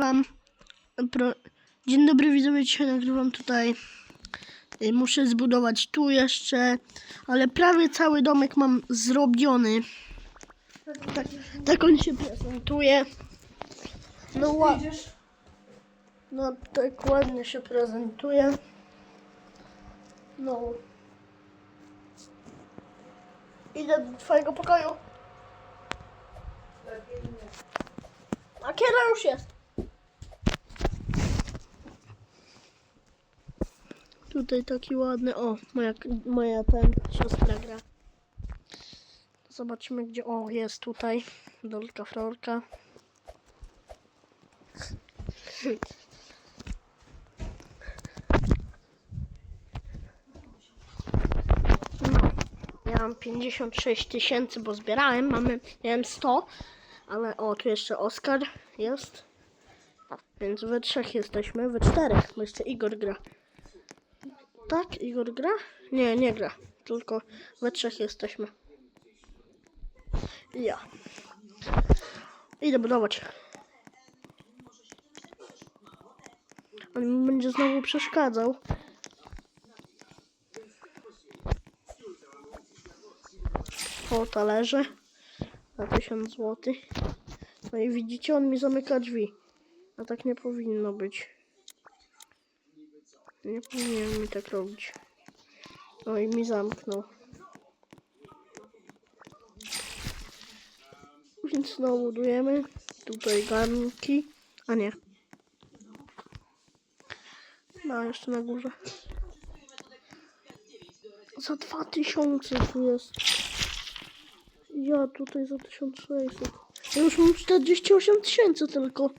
nagrywam. Pro... Dzień dobry widzowie, dzisiaj nagrywam tutaj. Y, Muszę zbudować tu jeszcze, ale prawie cały domek mam zrobiony. Tak, tak on się prezentuje. No, ła... no tak ładnie się prezentuje. No. Idę do twojego pokoju. A kiedy już jest? Tutaj taki ładny. O, moja, moja ten siostra gra. Zobaczymy gdzie. O, jest tutaj. Dolka Florka. No, ja mam 56 tysięcy, bo zbierałem. Mamy, miałem 100, ale o, tu jeszcze Oskar jest. Więc we trzech jesteśmy, we czterech, bo jeszcze Igor gra. Tak, Igor gra? Nie, nie gra. Tylko we trzech jesteśmy. Ja. Idę budować. On mi będzie znowu przeszkadzał. O, talerze. Na 1000 zł. No i widzicie, on mi zamyka drzwi. A tak nie powinno być. Nie powinien mi tak robić. I mi zamknął. Więc znowu budujemy. Tutaj garnki. A nie. No, jeszcze na górze. Za 2000 tu jest. Ja tutaj za 1600. Ja już mam 48 tysięcy tylko.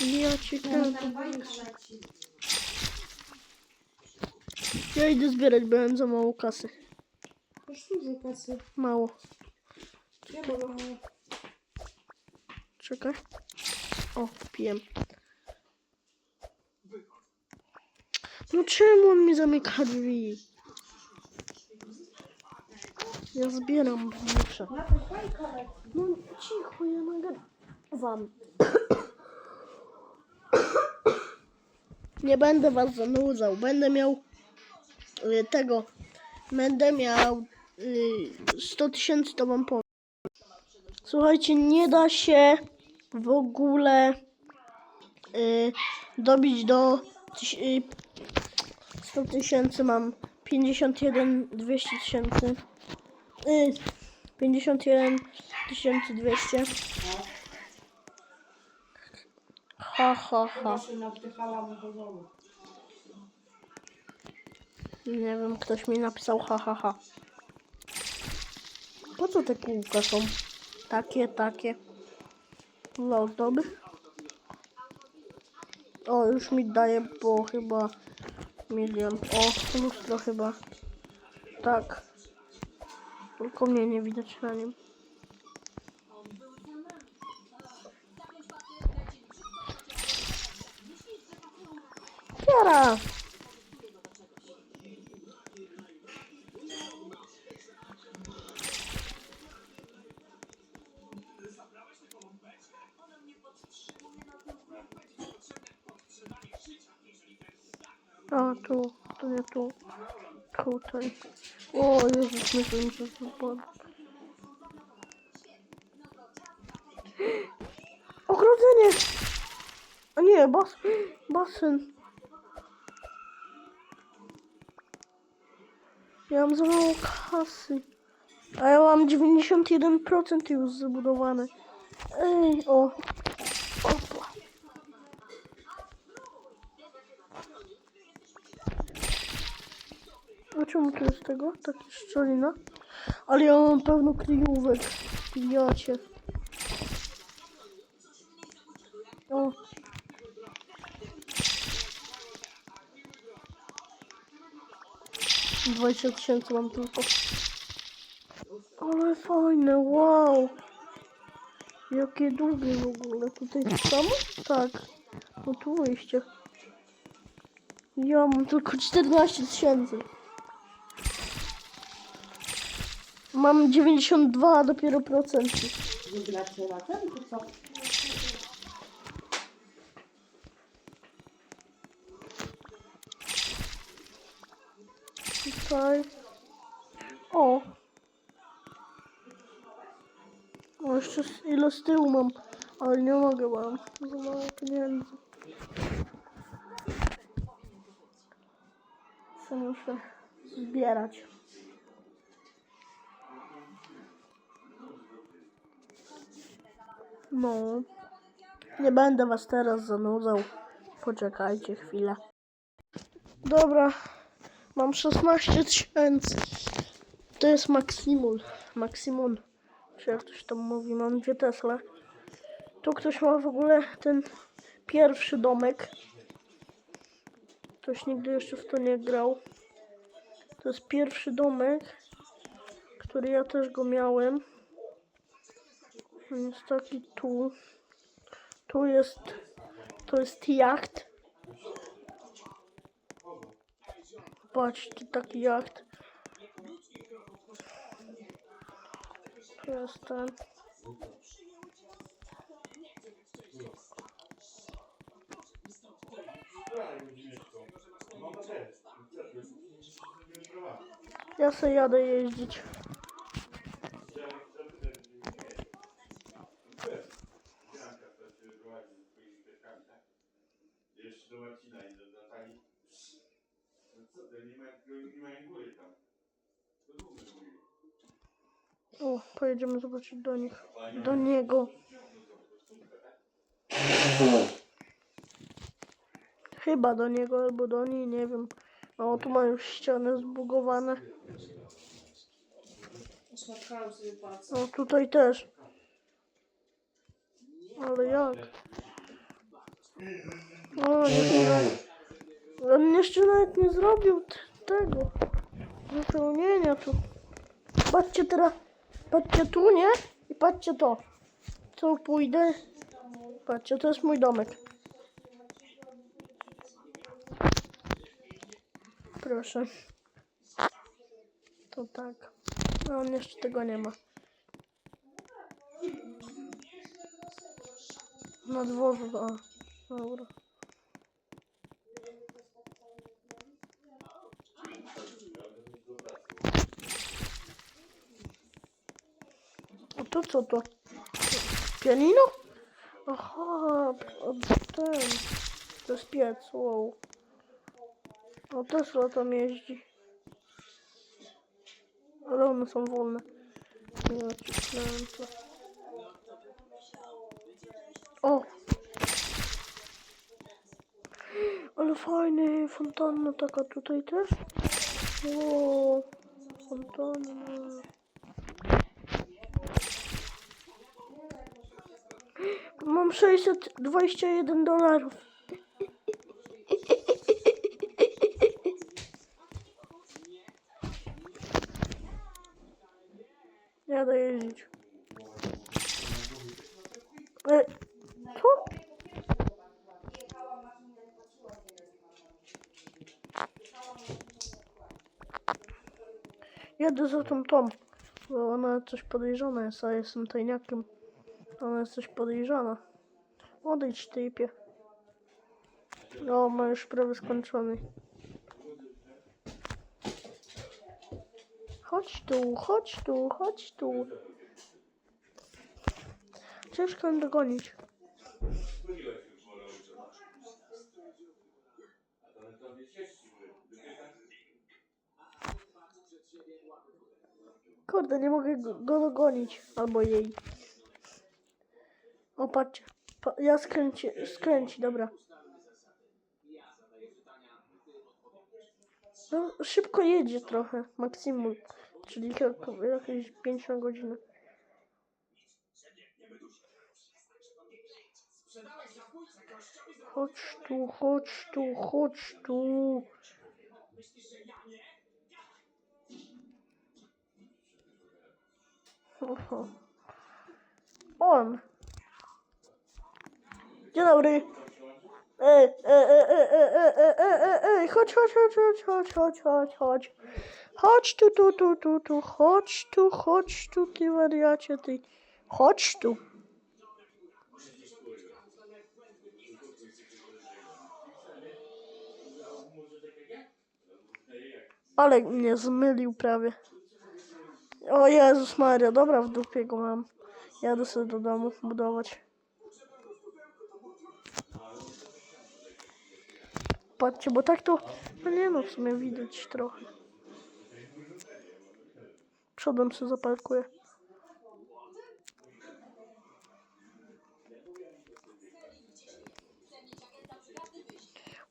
Ja kręcę. Ja idę zbierać, bo mam za mało kasy. Dużo kasy. Mało. Ja mam Czekaj. O, kupiłem. No czemu on mi zamyka drzwi? Ja zbieram muszę. No cicho, ja nagrywam. Nie będę was zanudzał. Będę miał y, tego. Będę miał y, 100 tysięcy, to wam powiem. Słuchajcie, nie da się w ogóle y, dobić do y, 100 tysięcy. Mam 51 200 tysięcy. Y, 51 200. Do domu. Nie wiem, ktoś mi napisał ha, ha, ha. Po co te kółka są? Takie, takie. Dla ozdoby. O, już mi daje po chyba milion. O, lustro chyba. Tak. Tylko mnie nie widać na nim. A, tu, to nie tu. Tutaj. O, Jezus, myślałem, że to padł. Ogrodzenie! A nie, bas basen. Ja mam za mało kasy. A ja mam 91% już zbudowane. Ej, o. Opa. A czemu tu jest tego? Takie szczelina? Ale ja mam pełno kryjówek. Jacie. O. Dwadzieścia tysięcy mam tylko. Ale fajne, wow. Jakie długie w ogóle. Tutaj samo? Tak. No tu wyjście. Ja mam tylko 14 tysięcy. Mam 92 dopiero procent. Wygracie na? Tutaj. O. O, jeszcze ile z tyłu mam, ale nie mogę, mam za mało pieniędzy. Muszę zbierać. No. Nie będę was teraz zanudzał. Poczekajcie chwilę. Dobra. Mam 16 tysięcy. To jest maksimum. Maksimum. Czy jak ktoś tam mówi, mam dwie Tesla. Tu ktoś ma w ogóle ten pierwszy domek. Ktoś nigdy jeszcze w to nie grał. To jest pierwszy domek, który ja też go miałem. Jest taki tu. Tu jest, to jest jacht. Patrzcie, taki jacht. Tu jest ten. Ja sobie jadę jeździć. Jeszcze do Marcina i do Natalii. No co, to nie ma, nie ma góry tam. To długo mówił. O, pojedziemy zobaczyć do nich. Do niego. Chyba do niego albo do niej, nie wiem. O, tu ma już ściany zbugowane. Osmaczałam sobie palce. O, tutaj też. Ale jak? O, nawet, on jeszcze nawet nie zrobił tego wypełnienia tu. Patrzcie teraz, patrzcie tu, nie? I patrzcie to. Co pójdę? Patrzcie, to jest mój domek. Proszę. To tak. A on jeszcze tego nie ma. Na dworzu, a. Dobra. A to co to? Pianino? Aha, ten. To jest piec, wow. O, Tesla tam jeździ. Ale one są wolne. Ja ci kręcę. O! Ale fajny, fontanna taka tutaj też. O, fontanna. Mam 621 dolarów. Jadę jeździć. E, co? Jadę za tą tą, bo ona coś podejrzana jest, a jestem tajniakiem. Ona jest coś podejrzana. Odejdź typie. No, ma już prawie skończony. Chodź tu, chodź tu, chodź tu. Ciężko ją dogonić. Kurde, nie mogę go dogonić. Albo jej. O, patrzcie. Pa, ja skręci, skręci, dobra. No, szybko jedzie trochę, maksimum. Czyli jak- jakieś 5 na godzinę. Chodź tu, chodź tu, chodź tu. Oho. On. Dzień dobry. Ej, ej, ej, ej, ej, ej, ej, chodź, chodź, chodź, chodź, chodź, chodź, chodź, chodź. Chodź tu, tu, tu, tu, tu, chodź tu, chodź tu, ty wariacie, ty. Chodź tu. Ale mnie zmylił prawie. O Jezus Maria, dobra, w dupie go mam. Jadę sobie do domu budować. Patrzcie, bo tak to... No nie no, w sumie widać trochę. Przodem się zaparkuję.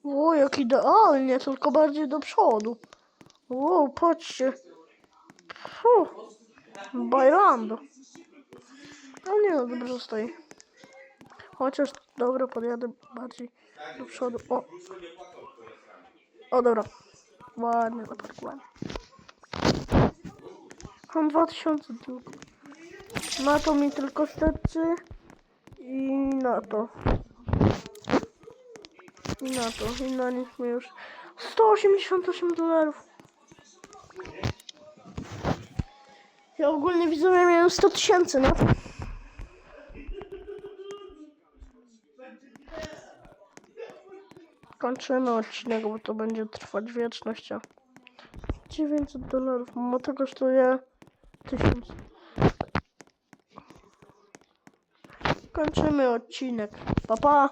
O, jak idealnie, tylko bardziej do przodu. Wow, patrzcie. Fuh. Bailando. No nie no, dobrze stoi. Chociaż, dobra, podjadę bardziej do przodu. O, o dobra. Ładnie zaparkowałem. Mam 2000 tylko. Na to mi tylko starczy. I na to. I na to. I na nich mi już 188 dolarów. Ja ogólnie widzowie miałem 100 tysięcy na to. Kończymy odcinek, bo to będzie trwać wieczność. a 900 dolarów. Mo to kosztuje 1000. Kończymy odcinek. Pa pa!